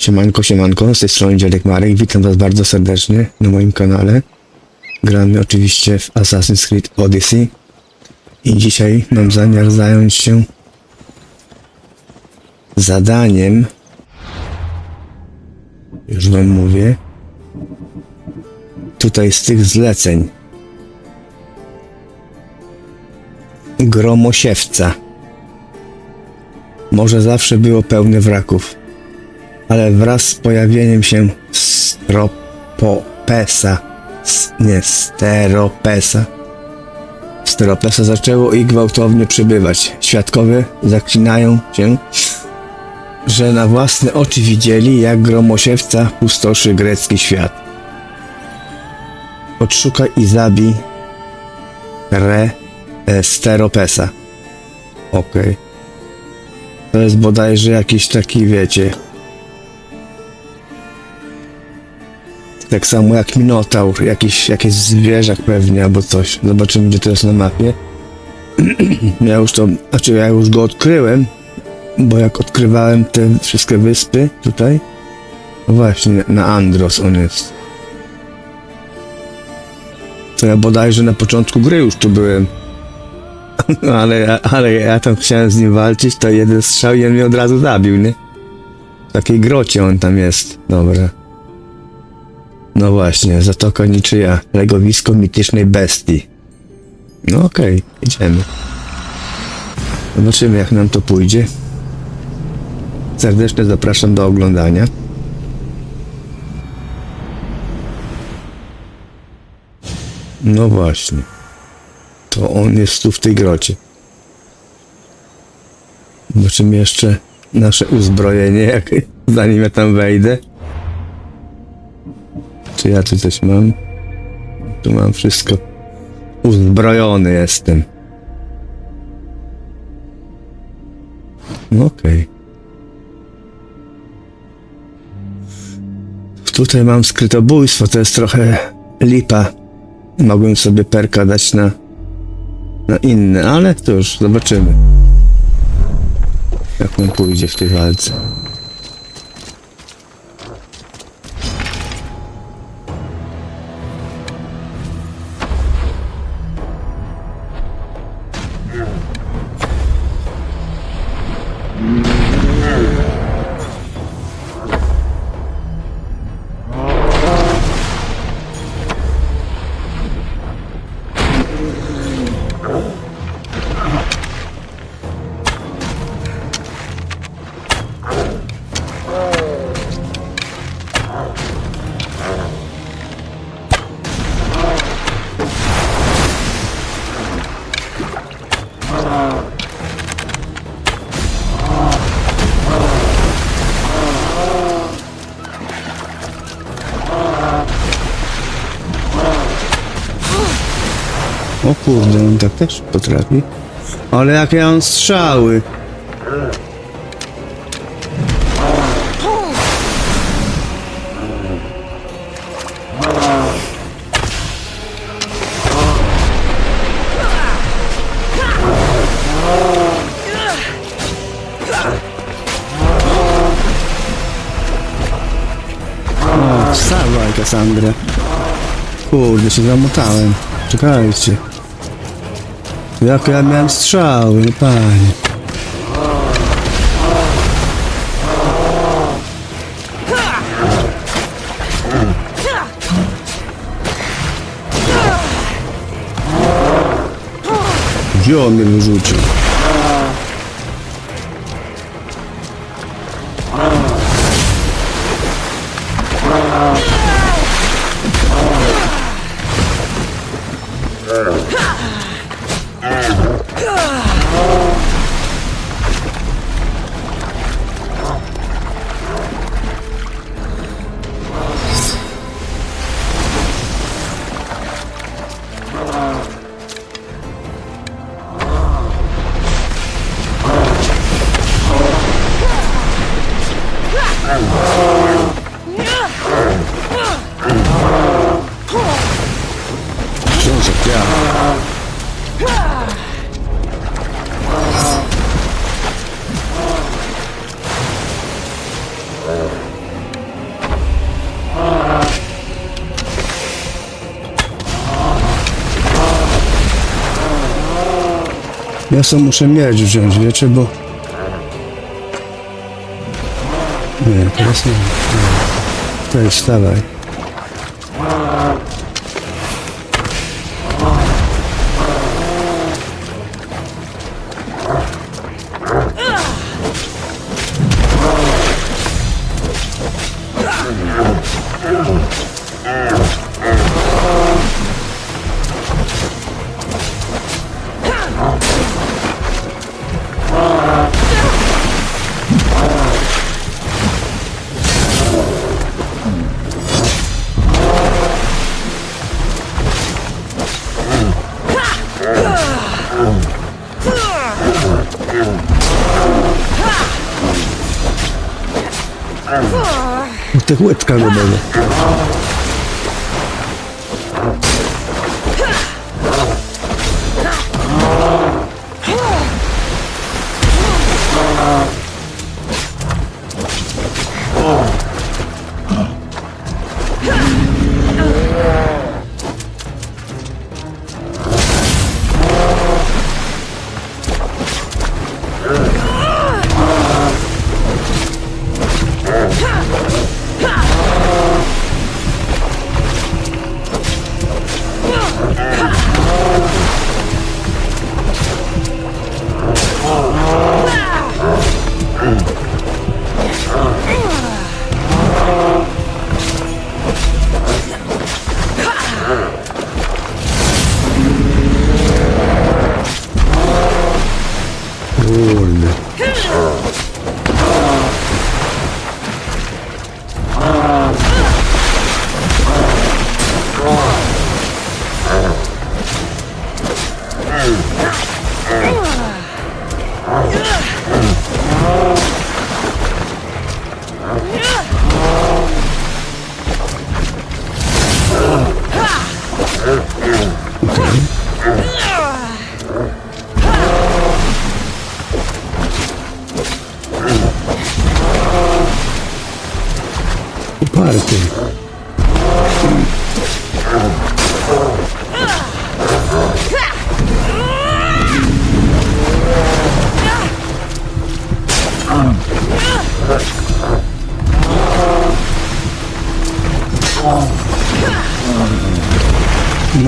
Siemanko, siemanko, z tej strony Dziadek Marek, witam was bardzo serdecznie na moim kanale. Gramy oczywiście w Assassin's Creed Odyssey i dzisiaj mam zamiar zająć się zadaniem, już wam mówię, tutaj z tych zleceń. Gromosiewca. Może zawsze było pełne wraków ale wraz z pojawieniem się Stropopesa, nie, Steropesa, Steropesa zaczęło ich gwałtownie przybywać. Świadkowie zaklinają się, że na własne oczy widzieli, jak gromosiewca pustoszy grecki świat. Odszukaj i zabij Re e, Steropesa. Okej. To jest bodajże jakiś taki, wiecie, Tak samo jak Minotaur, jakiś, jakieś zwierzak pewnie albo coś. Zobaczymy gdzie to jest na mapie. ja już to, znaczy ja już go odkryłem, bo jak odkrywałem te wszystkie wyspy tutaj, no właśnie na Andros on jest. To ja bodajże na początku gry już tu byłem. ale, ale ja tam chciałem z nim walczyć, to jeden strzał i on mnie od razu zabił, nie? W takiej grocie on tam jest. Dobra. No właśnie, Zatoka Niczyja, legowisko mitycznej bestii. No okej, idziemy. Zobaczymy jak nam to pójdzie. Serdecznie zapraszam do oglądania. No właśnie. To on jest tu w tej grocie. Zobaczymy jeszcze nasze uzbrojenie, jak, zanim ja tam wejdę. Czy ja tu coś mam? Tu mam wszystko. Uzbrojony jestem. No okej. Tutaj mam skrytobójstwo, to jest trochę lipa. Mogłem sobie perka dać na, na inne, ale cóż, zobaczymy. Jak on pójdzie w tej walce. O kurde, on tak też potrafi. Ale jak ja mam strzały. Wstawaj Kassandra. Kurde, się zamotałem. Czekajcie. Jak ja miałem strzały, no panie. Gdzie on mnie wyrzucił? Ja sam muszę mieć wziąć, wiecie, bo... Nie, teraz nie. Tutaj wstawaj. W tych łydkach go Two.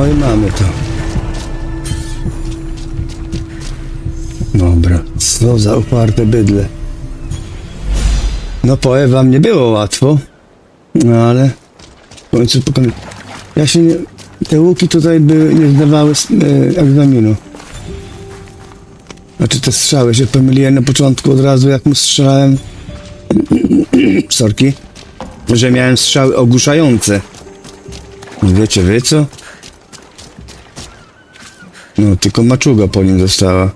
No i mamy to. Dobra, co za uparte bydle. No powiem wam, nie było łatwo, no ale w końcu pokonałem. Ja się nie, te łuki tutaj by nie zdawały e, egzaminu. Znaczy te strzały się pomyliłem na początku od razu jak mu strzelałem. Sorki. Że miałem strzały ogłuszające. Wiecie wy co? No tylko maczuga po nim została.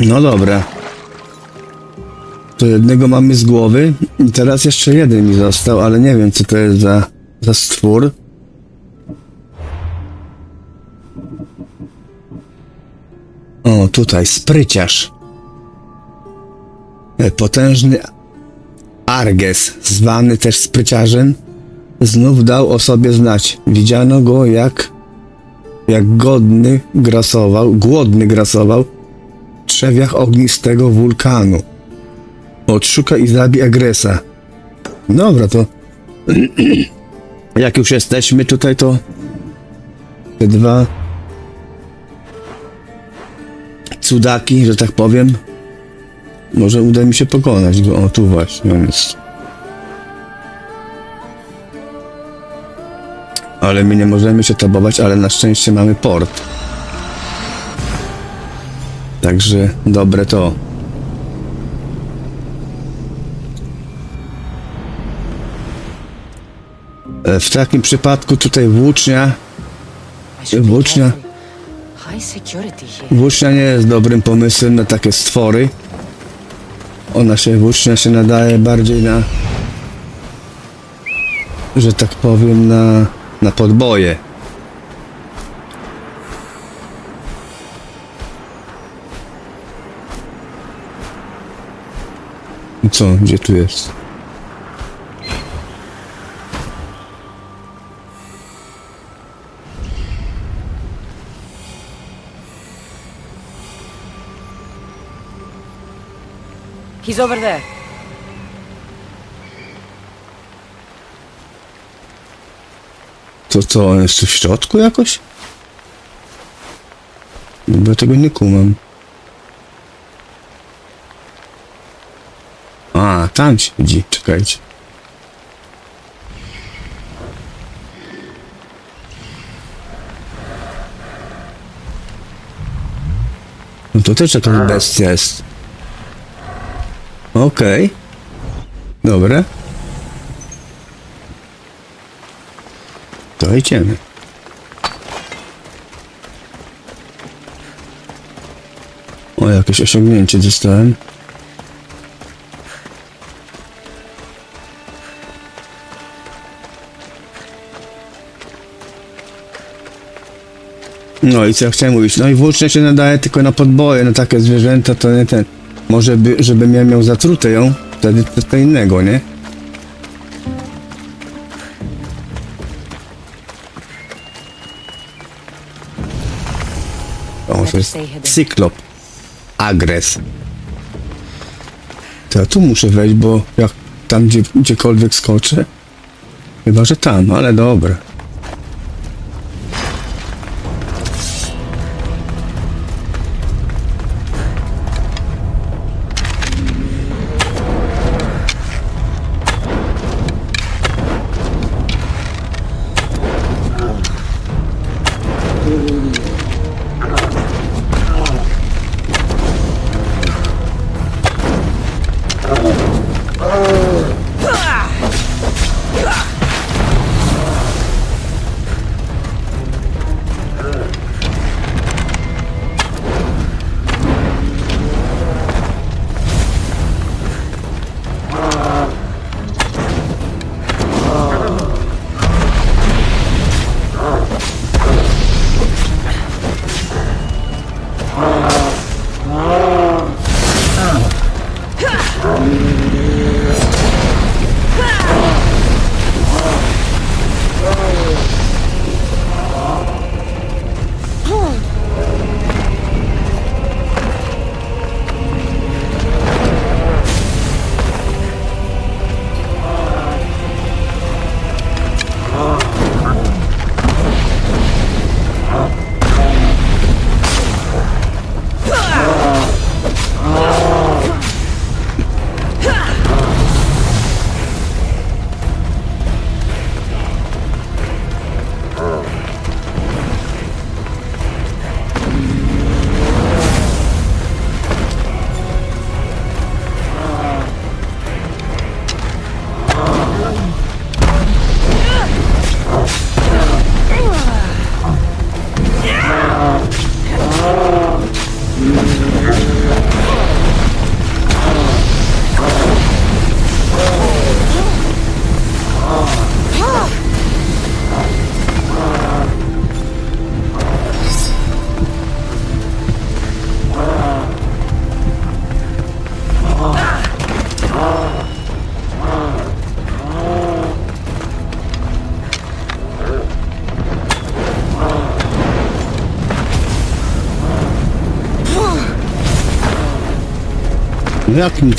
No dobra. To jednego mamy z głowy i teraz jeszcze jeden mi został, ale nie wiem co to jest za, za stwór. O, tutaj spryciarz. E, Potężny Arges, zwany też spryciarzem, znów dał o sobie znać. Widziano go jak jak godny grasował, głodny grasował w trzewiach ognistego wulkanu. Odszuka i zabij agresa. Dobra, to jak już jesteśmy tutaj, to te dwa cudaki, że tak powiem, może uda mi się pokonać go. O, tu właśnie on jest. Ale my nie możemy się tabować, ale na szczęście mamy port. Także dobre to. E, W takim przypadku tutaj włócznia, Włócznia. włócznia nie jest dobrym pomysłem na takie stwory. Ona się, włócznia się nadaje bardziej na, że tak powiem, na, na podboje. I co, gdzie tu jest? He's over there. To co, on jest tu w środku jakoś? Bo ja tego nie kumam. A, tam siedzi, czekajcie. No to też jakaś bestia jest. Okej. Dobre. To idziemy. O, jakieś osiągnięcie dostałem. No i co ja chciałem mówić? No i włócznia się nadaje tylko na podboje, na takie zwierzęta, to nie ten. Może by, żebym ja miał zatrute ją, wtedy to co innego, nie? To jest cyklop. Agres. To ja tu muszę wejść, bo jak tam gdzie, gdziekolwiek skoczę. Chyba, że tam, ale dobra. Jakim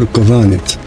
Nur kılan et.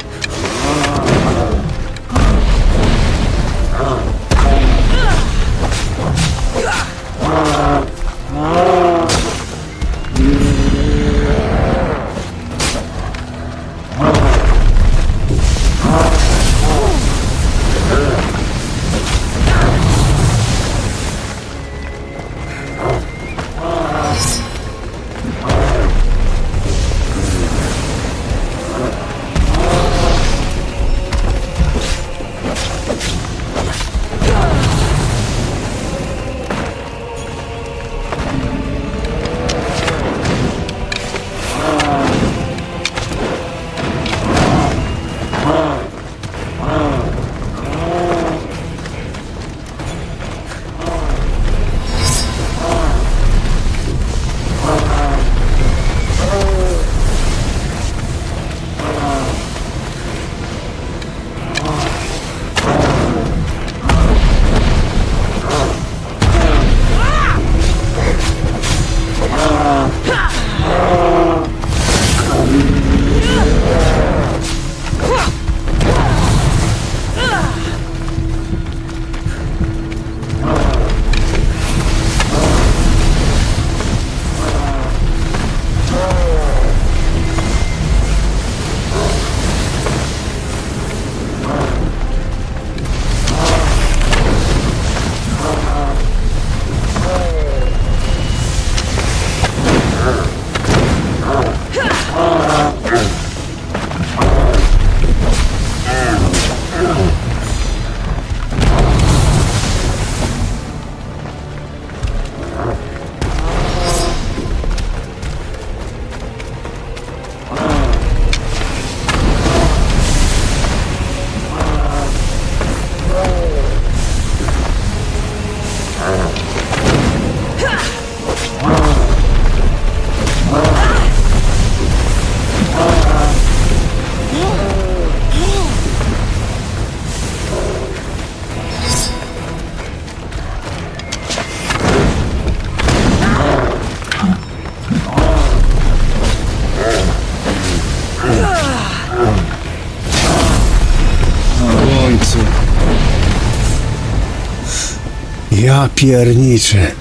Ja pierniczę.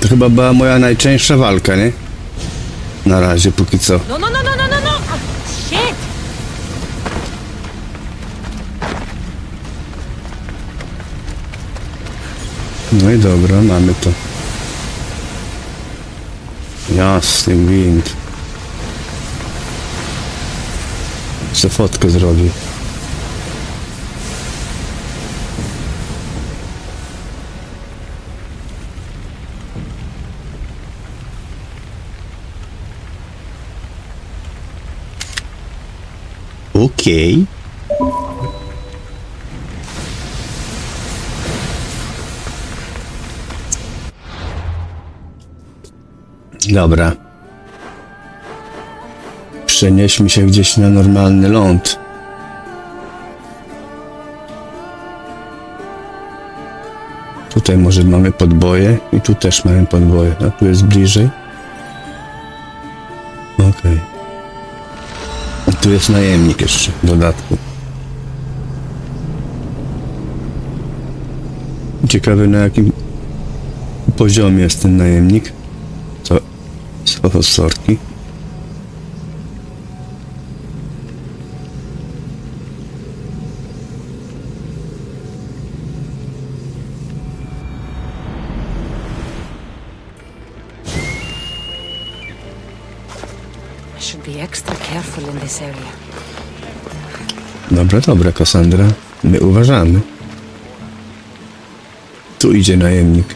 To chyba była moja najczęstsza walka, nie? Na razie, póki co. No, no, no, no, no, no, no! Ah, shit! No i dobra, mamy to. Jasny gwint. Chcę fotkę zrobić. Okej. Dobra. Przenieśmy się gdzieś na normalny ląd. Tutaj może mamy podboje i tu też mamy podboje. A tu jest bliżej. Tu jest najemnik jeszcze w dodatku. Ciekawy na jakim poziomie jest ten najemnik. Co? Co sorki? Dobra, dobra, Cassandra. My uważamy. Tu idzie najemnik.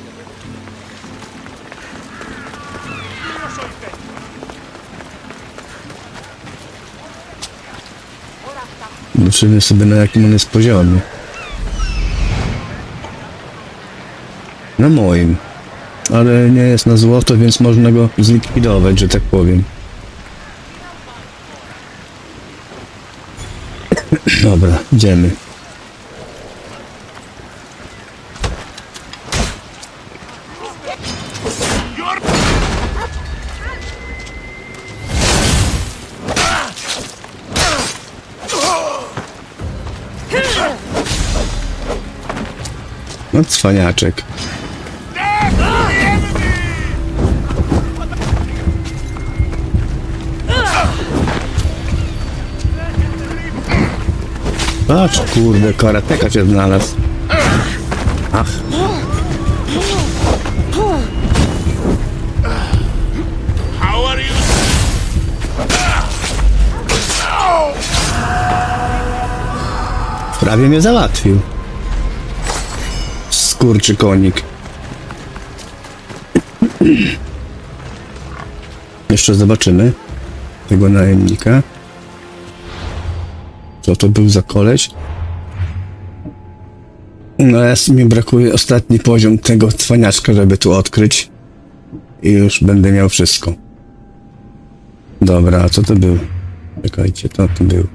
Zobaczymy sobie na jakim on jest poziomie. Na moim. Ale nie jest na złoto, więc można go zlikwidować, że tak powiem. Dobra, idziemy. No cwaniaczek. Patrz, kurde, karateka cię znalazł. Ach. Prawie mnie załatwił. Skurczy konik. Jeszcze zobaczymy tego najemnika. Co to był za koleś? No jest, mi brakuje ostatni poziom tego cwaniaczka, żeby tu odkryć. I już będę miał wszystko. Dobra, a co to był? Czekajcie, to to był.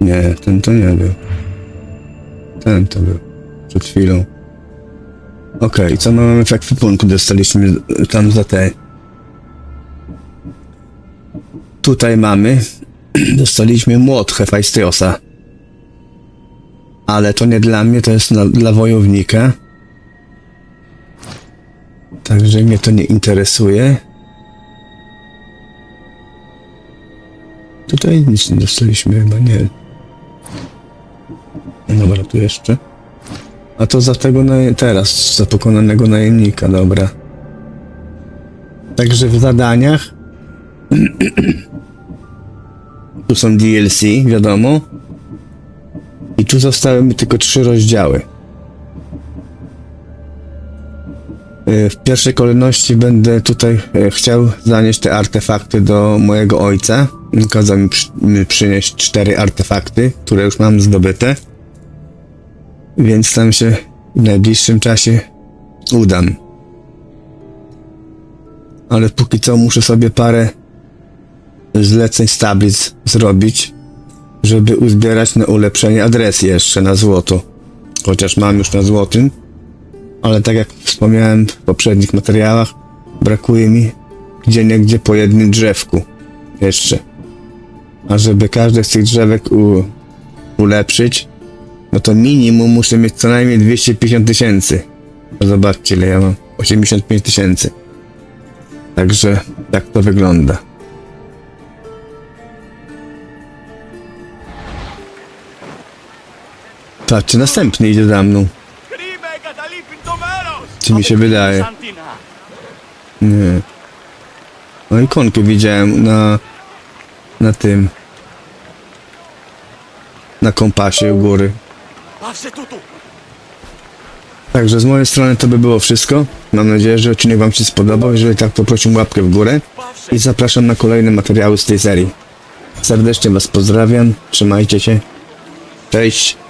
Nie, ten to nie był. Ten to był. Przed chwilą. Okej, co mamy w ekwipunku? Dostaliśmy tam za te. Tutaj mamy. Dostaliśmy młot Hefajstiosa. Ale to nie dla mnie, to jest na, dla wojownika. Także mnie to nie interesuje. Tutaj nic nie dostaliśmy chyba, nie. Dobra, tu jeszcze. A to za tego teraz, za pokonanego najemnika, dobra. Także w zadaniach tu są DLC, wiadomo. I tu zostały mi tylko trzy rozdziały. E, W pierwszej kolejności będę tutaj e, chciał zanieść te artefakty do mojego ojca. Kazał mi przy, mi przynieść cztery artefakty, które już mam zdobyte. Więc tam się w najbliższym czasie udam. Ale póki co muszę sobie parę zleceń z tablic zrobić, żeby uzbierać na ulepszenie adres jeszcze na złoto. Chociaż mam już na złotym. Ale tak jak wspomniałem w poprzednich materiałach, brakuje mi gdzie niegdzie po jednym drzewku. Jeszcze. A żeby każde z tych drzewek u, ulepszyć, no to minimum muszę mieć co najmniej 250 tysięcy. No zobaczcie ile ja mam. 85 tysięcy. Także tak to wygląda. Tak, czy następny idzie za mną? Czy mi się wydaje? Nie. No ikonkę widziałem na... Na tym. Na kompasie u góry. Także z mojej strony to by było wszystko. Mam nadzieję, że odcinek Wam się spodobał. Jeżeli tak, to proszę łapkę w górę i zapraszam na kolejne materiały z tej serii. Serdecznie Was pozdrawiam, trzymajcie się, cześć!